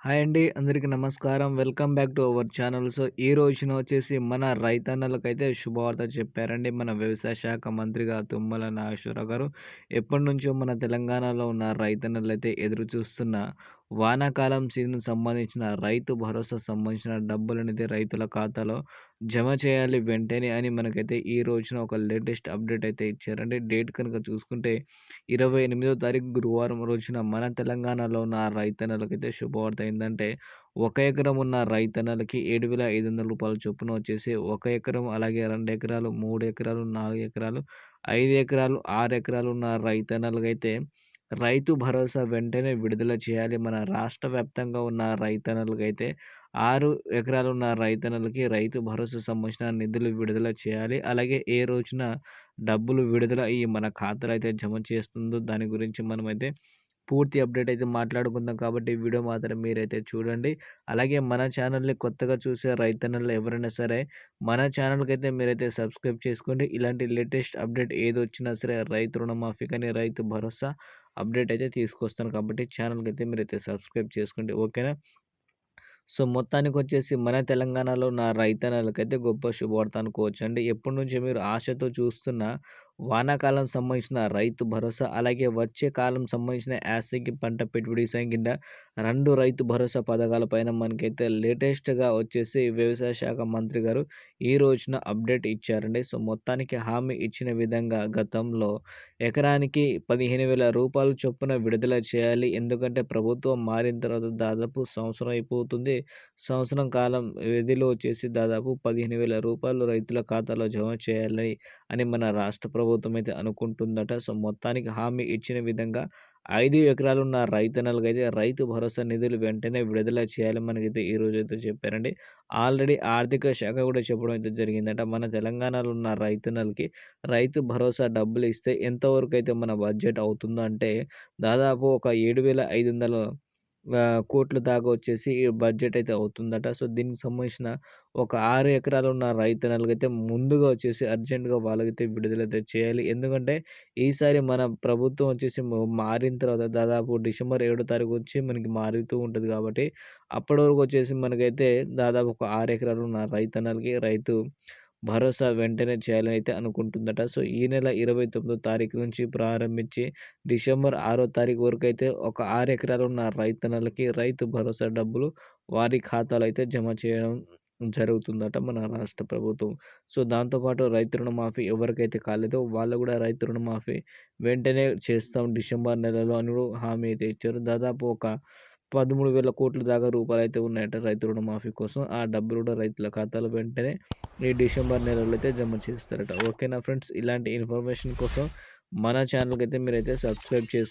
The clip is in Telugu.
హాయ్ అండి. అందరికీ నమస్కారం. Welcome back to our channel. So ఈ రోజున వచ్చేసి మన రైతన్నలకైతే శుభవార్త చెప్పారండి. మన వ్యవసాయ శాఖ మంత్రిగా తుమ్మల నాగేశ్వరరావు గారు. ఎప్పటి నుంచో మన తెలంగాణలో ఉన్న రైతన్నలు అయితే ఎదురు చూస్తున్న వానాకాలం సీజన్ సంబంధించిన రైతు భరోసా సంబంధించిన డబ్బులనైతే రైతుల ఖాతాలో జమ చేయాలి వెంటనే అని మనకైతే ఈ రోజున ఒక లేటెస్ట్ అప్డేట్ అయితే ఇచ్చారండి. డేట్ కనుక చూసుకుంటే ఇరవై ఎనిమిదో తారీఖు గురువారం రోజున మన తెలంగాణలో ఉన్న రైతన్నలకైతే శుభవార్త ఏంటంటే ఒక ఎకరం ఉన్న రైతన్నలకి ఏడు వేల ఐదు వందల రూపాయల చొప్పున వచ్చేసి ఒక ఎకరం అలాగే రెండు ఎకరాలు మూడు ఎకరాలు నాలుగు ఎకరాలు ఐదు ఎకరాలు ఆరు ఎకరాలు ఉన్న రైతన్నలకైతే రైతు భరోసా వెంటనే విడుదల చేయాలి. మన రాష్ట్ర వ్యాప్తంగా ఉన్న రైతన్నలకైతే ఆరు ఎకరాలు ఉన్న రైతన్నలకి రైతు భరోసా సంబంధించిన నిధులు విడుదల చేయాలి. అలాగే ఏ రోజున డబ్బులు విడుదల అయ్యి మన ఖాతాలో అయితే జమ చేస్తుందో దాని గురించి మనమైతే పూర్తి అప్డేట్ అయితే మాట్లాడుకుందాం. కాబట్టి వీడియో మాత్రం మీరైతే చూడండి. అలాగే మన ఛానల్ని కొత్తగా చూసే రైతన్నలు ఎవరైనా సరే మన ఛానల్కి అయితే మీరైతే సబ్స్క్రైబ్ చేసుకోండి. ఇలాంటి లేటెస్ట్ అప్డేట్ ఏది వచ్చినా సరే రైతు రుణమాఫీ కానీ రైతు భరోసా అప్డేట్ అయితే తీసుకొస్తాను కాబట్టి ఛానల్కి అయితే మీరైతే సబ్స్క్రైబ్ చేసుకోండి. ఓకేనా? సో మొత్తానికి వచ్చేసి మన తెలంగాణలో నా రైతన్నలకైతే గొప్ప శుభవార్త అనుకోవచ్చు అండి ఎప్పటి నుంచి మీరు ఆశతో చూస్తున్న వానాకాలం సంబంధించిన రైతు భరోసా అలాగే వచ్చే కాలం సంబంధించిన యాసంగి పంట పెట్టుబడి సాయం కింద రెండు రైతు భరోసా పథకాలపైన మనకైతే లేటెస్ట్గా వచ్చేసి వ్యవసాయ శాఖ మంత్రి గారు ఈ రోజున అప్డేట్ ఇచ్చారండి. సో మొత్తానికి హామీ ఇచ్చిన విధంగా గతంలో ఎకరానికి పదిహేను వేల రూపాయలు చొప్పున విడుదల చేయాలి. ఎందుకంటే ప్రభుత్వం మారిన తర్వాత దాదాపు సంవత్సరం అయిపోతుంది. సంవత్సరం కాలం వ్యధిలో వచ్చేసి దాదాపు పదిహేను వేల రూపాయలు రైతుల ఖాతాలో జమ చేయాలి అని మన రాష్ట్ర ప్రభుత్వం ప్రభుత్వం అయితే అనుకుంటుందట. సో మొత్తానికి హామీ ఇచ్చిన విధంగా ఐదు ఎకరాలు ఉన్న రైతన్నలకైతే రైతు భరోసా నిధులు వెంటనే విడుదల చేయాలని మనకైతే ఈ అయితే చెప్పారండి. ఆల్రెడీ ఆర్థిక శాఖ కూడా చెప్పడం అయితే జరిగిందట. మన తెలంగాణలో ఉన్న రైతన్నలకి రైతు భరోసా డబ్బులు ఇస్తే ఎంతవరకు అయితే మన బడ్జెట్ అవుతుందో అంటే దాదాపు ఒక ఏడు వేల ఐదు వందల కోట్ల దాకా వచ్చేసి బడ్జెట్ అయితే అవుతుందట. సో దీనికి సంబంధించిన ఒక ఆరు ఎకరాలు ఉన్న రైతన్నలకైతే ముందుగా వచ్చేసి అర్జెంటుగా వాళ్ళకైతే విడుదలైతే చేయాలి. ఎందుకంటే ఈసారి మన ప్రభుత్వం వచ్చేసి మారిన తర్వాత దాదాపు డిసెంబర్ ఏడో తారీఖు వచ్చి మనకి మారుతూ ఉంటుంది కాబట్టి అప్పటి వరకు వచ్చేసి మనకైతే దాదాపు ఒక ఆరు ఎకరాలు ఉన్న రైతన్నలకి రైతు భరోసా వెంటనే చేయాలని అయితే అనుకుంటుందట. సో ఈ నెల ఇరవై తొమ్మిదో తారీఖు నుంచి ప్రారంభించి డిసెంబర్ ఆరో తారీఖు వరకు అయితే ఒక ఆరు ఎకరాలు ఉన్న రైతన్నలకి రైతు భరోసా డబ్బులు వారి ఖాతాలో అయితే జమ చేయడం జరుగుతుందట మన రాష్ట్ర ప్రభుత్వం. సో దాంతోపాటు రైతు రుణమాఫీ ఎవరికైతే కాలేదో వాళ్ళు కూడా రైతు రుణమాఫీ వెంటనే చేస్తాం డిసెంబర్ నెలలో అని హామీ అయితే ఇచ్చారు. దాదాపు ఒక పదమూడు వేల కోట్ల దాకా రూపాయలు అయితే ఉన్నాయట రైతు రుణమాఫీ కోసం. ఆ డబ్బులు కూడా రైతుల ఖాతాలో వెంటనే ఈ డిసెంబర్ నెలలో అయితే జమ చేస్తారట. ఓకేనా ఫ్రెండ్స్? ఇలాంటి ఇన్ఫర్మేషన్ కోసం మన ఛానల్కి అయితే మీరైతే సబ్స్క్రైబ్ చేసుకో